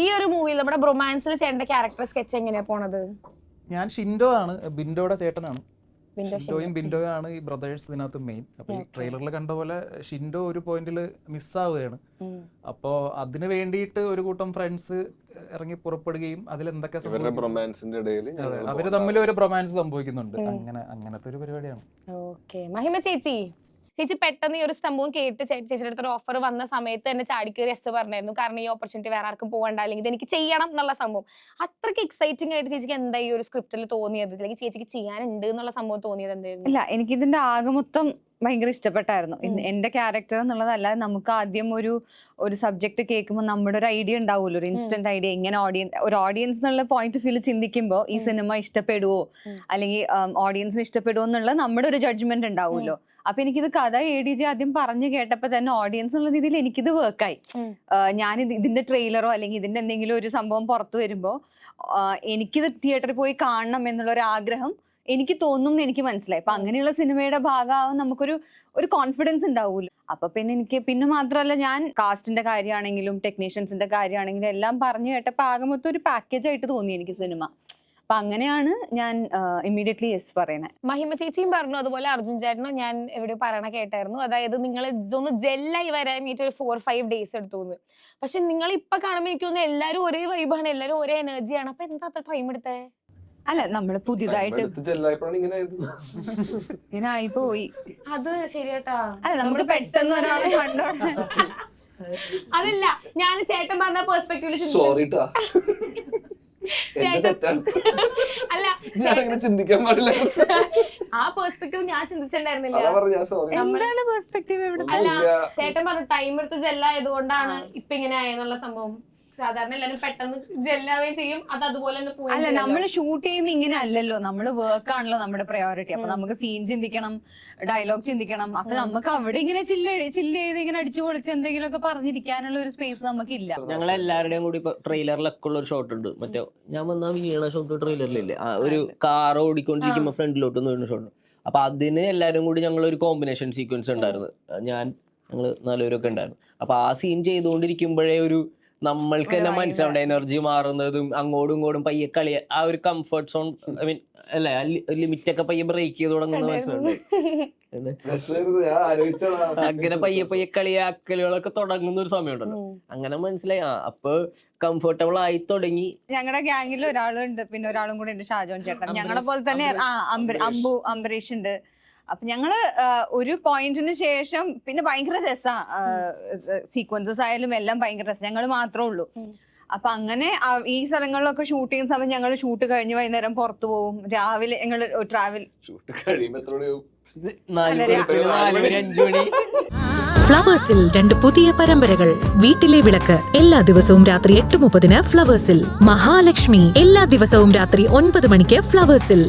ഈ ഒരു മൂവിയിൽ നമ്മുടെ ബ്രൊമാൻസിൽ ചേട്ടന്റെ ക്യാരക്ടർ സ്കെച്ച് എങ്ങനെയാ പോണത്? ഞാൻ ഷിൻഡോ ആണ് ബിൻഡോയുടെ ചേട്ടനാണ്. ഷിൻഡോയും ബിൻഡോയും ആണ് ഈ ബ്രദേഴ്സ് ഇതിനകത്ത് മെയിൻ അപ്പൊ ഈ ട്രെയിലറിൽ കണ്ട പോലെ ഷിൻഡോ ഒരു പോയിന്റിൽ മിസ്സാവുകയാണ് അപ്പോ അതിന് വേണ്ടിയിട്ട് ഒരു കൂട്ടം ഫ്രണ്ട്സ് ഇറങ്ങി പുറപ്പെടുകയും അതിൽ എന്തൊക്കെ അവർ തമ്മിൽ ഒരു പ്രൊമാൻസ് സംഭവിക്കുന്നുണ്ട്. അങ്ങനെ അങ്ങനത്തെ ഒരു പരിപാടിയാണ്. ഓക്കെ മഹിമ ചേച്ചി ചേച്ചി പെട്ടെന്ന് ഈ ഒരു സംഭവം കേട്ട് ചേച്ചിയുടെ അടുത്തൊരു ഓഫർ വന്ന സമയത്ത് തന്നെ ചാടിക്കേറി എസ് പറഞ്ഞായിരുന്നു. കാരണം ഈ ഓപ്പർച്യൂണിറ്റി വേറെ ആർക്കും പോകണ്ട അല്ലെങ്കിൽ എനിക്ക് ചെയ്യണം എന്നുള്ള സംഭവം. അത്രയ്ക്ക് എക്സൈറ്റിംഗ് ആയിട്ട് ചേച്ചിക്ക് എന്താ ഈ ഒരു സ്ക്രിപ്റ്റിൽ തോന്നിയത്? അല്ലെങ്കിൽ ചേച്ചിക്ക് ചെയ്യാനുണ്ട് എന്നുള്ള സംഭവം തോന്നിയത് എന്തായിരുന്നു? ഇല്ല എനിക്കിതിന്റെ ആകെ മൊത്തം ഭയങ്കര ഇഷ്ടപ്പെട്ടായിരുന്നു. എന്റെ ക്യാരക്ടർ എന്നുള്ളതല്ല നമുക്ക് ആദ്യം ഒരു ഒരു സബ്ജക്ട് കേൾക്കുമ്പോൾ നമ്മുടെ ഒരു ഐഡിയ ഉണ്ടാവുമല്ലോ. ഒരു ഇൻസ്റ്റന്റ് ഐഡിയ ഇങ്ങനെ ഓഡിയൻസ് ഒരു ഓഡിയൻസ് എന്നുള്ള പോയിന്റ് ഓഫ് വ്യൂ ചിന്തിക്കുമ്പോൾ ഈ സിനിമ ഇഷ്ടപ്പെടുവോ? അല്ലെങ്കിൽ ഓഡിയൻസിന് ഇഷ്ടപ്പെടുവോ എന്നുള്ള നമ്മുടെ ഒരു ജഡ്ജ്മെന്റ് ഉണ്ടാവുമല്ലോ. അപ്പൊ എനിക്കിത് കഥ എ ഡി ജെ ആദ്യം പറഞ്ഞു കേട്ടപ്പോ തന്നെ ഓഡിയൻസ് എന്നുള്ള രീതിയിൽ എനിക്കിത് വർക്കായി. ഞാൻ ഇതിന്റെ ട്രെയിലറോ അല്ലെങ്കിൽ ഇതിന്റെ എന്തെങ്കിലും ഒരു സംഭവം പുറത്തു വരുമ്പോ ആ, എനിക്കിത് തിയേറ്ററിൽ പോയി കാണണം എന്നുള്ള ഒരു ആഗ്രഹം എനിക്ക് തോന്നും എന്ന് എനിക്ക് മനസ്സിലായി. അപ്പൊ അങ്ങനെയുള്ള സിനിമയുടെ ഭാഗമാവും നമുക്കൊരു ഒരു കോൺഫിഡൻസ് ഉണ്ടാവുമല്ലോ അപ്പൊ പിന്നെ എനിക്ക് പിന്നെ മാത്രമല്ല ഞാൻ കാസ്റ്റിന്റെ കാര്യമാണെങ്കിലും ടെക്നീഷ്യൻസിന്റെ കാര്യമാണെങ്കിലും എല്ലാം പറഞ്ഞു കേട്ടപ്പോ ആകെ മൊത്തം ഒരു പാക്കേജ് ആയിട്ട് തോന്നി എനിക്ക് സിനിമ. അപ്പൊ അങ്ങനെയാണ് ഞാൻ ഇമ്മീഡിയറ്റ്ലി യെസ് പറയുന്നത് മഹിമ ചേച്ചിയും പറഞ്ഞു അതുപോലെ അർജുൻ ചേട്ടനും ഞാൻ ഇവിടെ പറയണ കേട്ടായിരുന്നു. അതായത് നിങ്ങൾ ഒന്ന് ജെല്ലായി വരാനായിട്ട് ഒരു ഫോർ ഫൈവ് ഡേയ്സ് എടുത്തു എന്ന് പക്ഷെ നിങ്ങൾ ഇപ്പൊ കാണുമ്പോൾ എനിക്ക് തോന്നുന്നു എല്ലാവരും ഒരേ വൈബാണ് എല്ലാവരും ഒരേ എനർജിയാണ് അപ്പൊ എന്താ അത്ര ടൈം എടുത്തേ? അല്ല നമ്മൾ പുതിയതായിട്ട് ഇങ്ങനെ ആയി പോയി. അത് ശരിയാട്ടാ. അല്ല നമുക്ക് പെട്ടെന്ന് ഒരാളെ കണ്ടോ അതല്ല ഞാൻ ചേട്ടൻ പറഞ്ഞ പെർസ്പെക്ടീവിൽ സോറി ട്ടാ എന്റെ ചേട്ടൻ- തെറ്റാണ് അല്ല അങ്ങനെ ചിന്തിക്കാൻ പാടില്ല. ആ പെർസ്പെക്ടീവ് ഞാൻ ചിന്തിച്ചിട്ടുണ്ടായിരുന്നില്ല. എന്താണ് അല്ല ചേട്ടൻ പറഞ്ഞു ടൈം എടുത്ത് ജെല്ലായതുകൊണ്ടാണ് ഇപ്പൊ ഇങ്ങനെ ആയെന്നുള്ള സംഭവം. സാധാരണ എല്ലാവരും പെട്ടെന്ന് ജെല്ലാവുകയും ചെയ്യും. അത് അതുപോലെ തന്നെ പോയി അല്ല നമ്മൾ ഷൂട്ട് ചെയ്യുന്ന ഇങ്ങനെ അല്ലല്ലോ നമ്മൾ വർക്ക് ആണല്ലോ നമ്മുടെ പ്രയോറിറ്റി അപ്പൊ നമുക്ക് സീൻ ചിന്തിക്കണം ഡയലോഗ് ചിന്തിക്കണം. അപ്പൊ നമുക്ക് അവിടെ ഇങ്ങനെ ചില്ല് ചില്ല് ചെയ്ത് ഇങ്ങനെ അടിച്ചു പൊളിച്ച് എന്തെങ്കിലുമൊക്കെ പറഞ്ഞിരിക്കാനുള്ള ഒരു സ്പേസ് നമുക്കില്ല. ഞങ്ങൾ എല്ലാവരുടെയും കൂടി ഇപ്പൊ ട്രെയിലറിലൊക്കെ ഉള്ള ഒരു ഷോട്ട് ഉണ്ട്. മറ്റേ ഞാൻ വന്ന വീണ ഷോട്ട് ട്രെയിലറിലില്ലേ ഒരു കാർ ഓടിക്കൊണ്ടിരിക്കുമ്പോ ഫ്രണ്ടിലോട്ട് വീണ ഷോട്ട് അപ്പൊ അതിന് എല്ലാരും കൂടി ഞങ്ങൾ ഒരു കോമ്പിനേഷൻ സീക്വൻസ് ഉണ്ടായിരുന്നു ഞാൻ ഞങ്ങൾ നാലുപേരൊക്കെ ഉണ്ടായിരുന്നു. അപ്പൊ ആ സീൻ ചെയ്തുകൊണ്ടിരിക്കുമ്പോഴേ ഒരു നമ്മൾക്ക് തന്നെ മനസ്സിലാവേണ്ട എനർജി മാറുന്നതും അങ്ങോട്ടും ഇങ്ങോട്ടും പയ്യെ കളി ആ ഒരു കംഫർട്ട് സോൺ ഐ മീൻ അല്ലെ ലിമിറ്റ് ഒക്കെ പയ്യെ ബ്രേക്ക് ചെയ്ത് തുടങ്ങുന്നത് മനസ്സിലുണ്ട്. അങ്ങനെ പയ്യെ പയ്യെ കളിയാക്കലുകളൊക്കെ തുടങ്ങുന്ന ഒരു സമയമുണ്ടല്ലോ. അങ്ങനെ മനസ്സിലായി ആ അപ്പൊ കംഫർട്ടബിൾ ആയി തുടങ്ങി. ഞങ്ങളുടെ ഗ്യാങ്ങിൽ ഒരാളുണ്ട് പിന്നെ ഒരാളും കൂടെ ഉണ്ട് ഷാജോൻ ചേട്ടൻ. ഞങ്ങളെ പോലെ തന്നെ ആ അമ്പു അംബരീഷ്. ഉണ്ട് അപ്പൊ ഞങ്ങൾ ഒരു പോയിന്റിന് ശേഷം പിന്നെ ഭയങ്കര രസാ സീക്വൻസസ് ആയാലും എല്ലാം ഭയങ്കര രസം. ഞങ്ങൾ മാത്രമേ ഉള്ളൂ. അപ്പൊ അങ്ങനെ ഈ സ്ഥലങ്ങളിലൊക്കെ ഷൂട്ട് ചെയ്യുന്ന സമയം ഞങ്ങൾ ഷൂട്ട് കഴിഞ്ഞ് വൈകുന്നേരം പുറത്തു പോകും. രാവിലെ ഞങ്ങൾ ട്രാവൽ ഫ്ലവേഴ്സിൽ രണ്ട് പുതിയ പരമ്പരകൾ. വീട്ടിലെ വിളക്ക് എല്ലാ ദിവസവും രാത്രി എട്ട് മുപ്പതിന് ഫ്ലവേഴ്സിൽ. മഹാലക്ഷ്മി എല്ലാ ദിവസവും രാത്രി ഒൻപത് മണിക്ക് ഫ്ലവേഴ്സിൽ.